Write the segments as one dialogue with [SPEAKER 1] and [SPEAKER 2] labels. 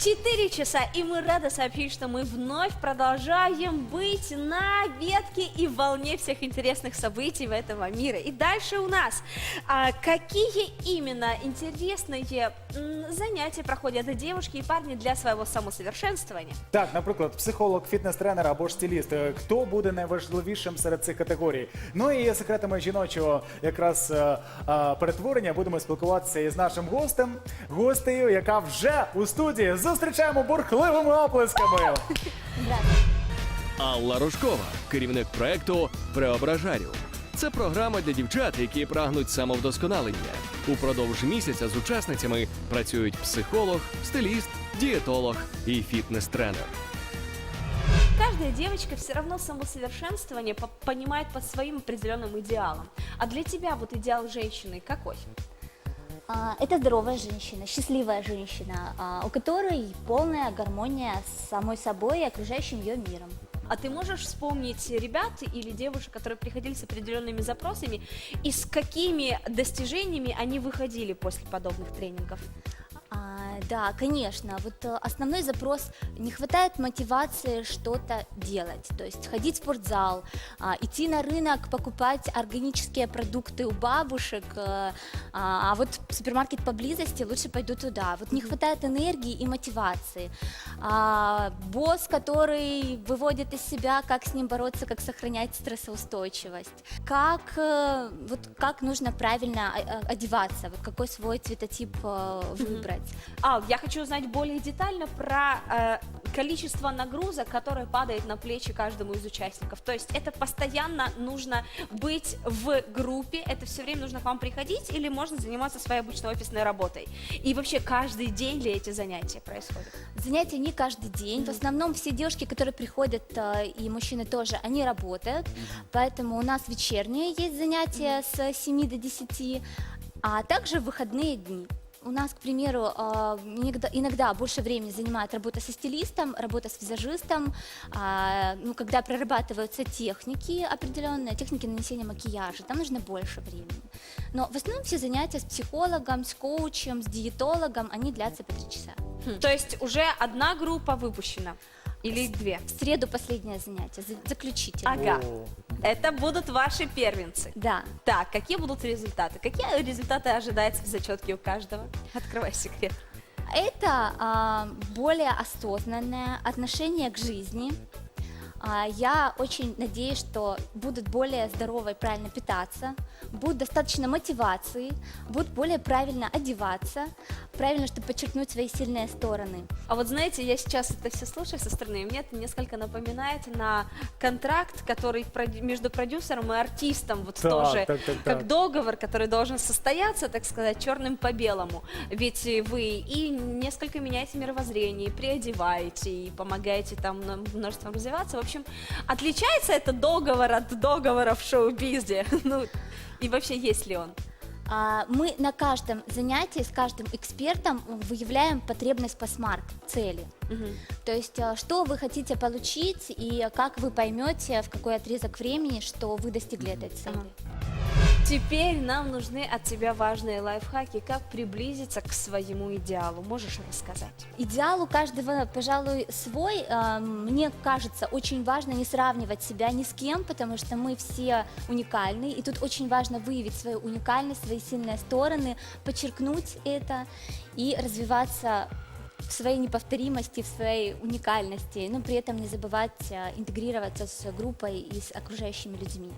[SPEAKER 1] 4 часа, и мы рады сообщить, что мы вновь продолжаем быть на ветке и в волне всех интересных событий в этого мира. И дальше у нас, а, какие именно интересные м, занятия проходят девушки и парни для своего самосовершенствования?
[SPEAKER 2] Так, наприклад, психолог, фітнес-тренер або ж стиліст. Е, Хто буде найважливішим серед цих категорій? Ну і секретами жіночого якраз е, е, перетворення будемо спілкуватися із нашим гостем, гостею, яка вже у студії. Зустрічаємо бурхливими оплесками.
[SPEAKER 3] Алла Рожкова, керівник проекту Преображарю. Це програма для дівчат, які прагнуть самовдосконалення. Упродовж місяця з учасницями працюють психолог, стиліст, дієтолог і фітнес-тренер.
[SPEAKER 1] Каждая девочка все равно самосовершенствование по- понимает под своим определенным идеалом. А для тебя вот идеал женщины какой?
[SPEAKER 4] А, Это здоровая женщина, счастливая женщина, а, у которой полная гармония с самой собой и окружающим ее миром.
[SPEAKER 1] А ты можешь вспомнить ребят или девушек, которые приходили с определенными запросами, и с какими достижениями они выходили после подобных тренингов?
[SPEAKER 4] А, Да, конечно. Вот э, основной запрос не хватает мотивации что-то делать, то есть ходить в спортзал, а, идти на рынок, покупать органические продукты у бабушек, э, а а вот супермаркет поблизости, лучше пойду туда. Вот не хватает энергии и мотивации. Босс, который выводит из себя, как с ним бороться, как сохранять стрессоустойчивость, как э, вот как нужно правильно одеваться, вот какой свой цветотип выбрать.
[SPEAKER 1] Ал, я хочу узнать более детально про э, количество нагрузок, которое падает на плечи каждому из участников. То есть это постоянно нужно быть в группе, это все время нужно к вам приходить или можно заниматься своей обычной офисной работой? И вообще каждый день ли эти занятия происходят?
[SPEAKER 4] Занятия не каждый день. В основном все девушки, которые приходят, э, и мужчины тоже, они работают. Поэтому у нас вечерние есть занятия с 7 до 10, а также выходные дни. У нас, к примеру, э, иногда, иногда больше времени занимает работа со стилистом, работа с визажистом, а, ну, когда прорабатываются техники определенные, техники нанесения макияжа, там нужно больше времени. Но в основном все занятия с психологом, с коучем, с диетологом, они длятся по три часа.
[SPEAKER 1] То есть уже одна группа выпущена? Или две?
[SPEAKER 4] В среду последнее занятие, за- заключительное.
[SPEAKER 1] Ага. Это будут ваши первенцы.
[SPEAKER 4] Да.
[SPEAKER 1] Так, какие будут результаты? Какие результаты ожидается в зачетке у каждого? Открывай секрет.
[SPEAKER 4] Это а, более осознанное отношение к жизни. А, я очень надеюсь, что будут более здорово и правильно питаться, будет достаточно мотивации, будут более правильно одеваться, правильно, чтобы подчеркнуть свои сильные стороны.
[SPEAKER 1] А вот знаете, я сейчас это все слушаю со стороны, и мне это несколько напоминает на контракт, который между продюсером и артистом вот
[SPEAKER 2] Так,
[SPEAKER 1] тоже,
[SPEAKER 2] так, так,
[SPEAKER 1] как
[SPEAKER 2] так.
[SPEAKER 1] договор, который должен состояться, так сказать, черным по белому. Ведь вы и несколько меняете мировоззрение, и приодеваете, и помогаете там множеством развиваться. В общем, отличается это договор от договора в шоу-бизе? Ну, и вообще, есть ли он?
[SPEAKER 4] А, Мы на каждом занятии с каждым экспертом выявляем потребность по смарт цели. То есть, э, что вы хотите получить и как вы поймете в какой отрезок времени, что вы достигли этой цели.
[SPEAKER 1] Ага. Теперь нам нужны от тебя важные лайфхаки, как приблизиться к своему идеалу. Можешь рассказать?
[SPEAKER 4] Идеал у каждого, пожалуй, свой. А, Мне кажется, очень важно не сравнивать себя ни с кем, потому что мы все уникальны. И тут очень важно выявить свою уникальность, свои сильные стороны, подчеркнуть это и развиваться в своей неповторимости, в своей уникальности, но при этом не забывать а, интегрироваться с группой и с окружающими людьми.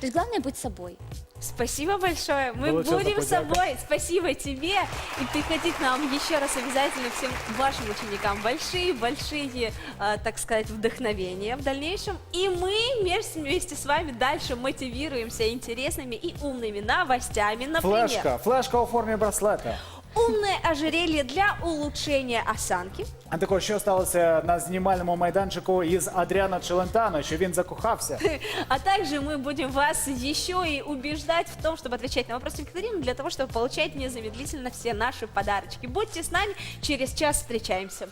[SPEAKER 4] То есть главное быть собой.
[SPEAKER 1] Спасибо большое. Мы
[SPEAKER 2] Величезна
[SPEAKER 1] будем собой. Спасибо тебе. И приходи к нам еще раз обязательно всем вашим ученикам. Большие-большие, э, так сказать, вдохновения в дальнейшем. И мы вместе, вместе с вами дальше мотивируемся интересными и умными новостями. Например,
[SPEAKER 2] Флешка, флешка у формі браслета
[SPEAKER 1] умное ожерелье для улучшения осанки.
[SPEAKER 2] А також що сталося на знімальному майданчику із Адріано Челентано, що він закохався.
[SPEAKER 1] А также мы будем вас еще и убеждать в том, чтобы отвечать на вопросы викторины, для того, чтобы получать незамедлительно все наши подарочки. Будьте с нами, через час встречаемся.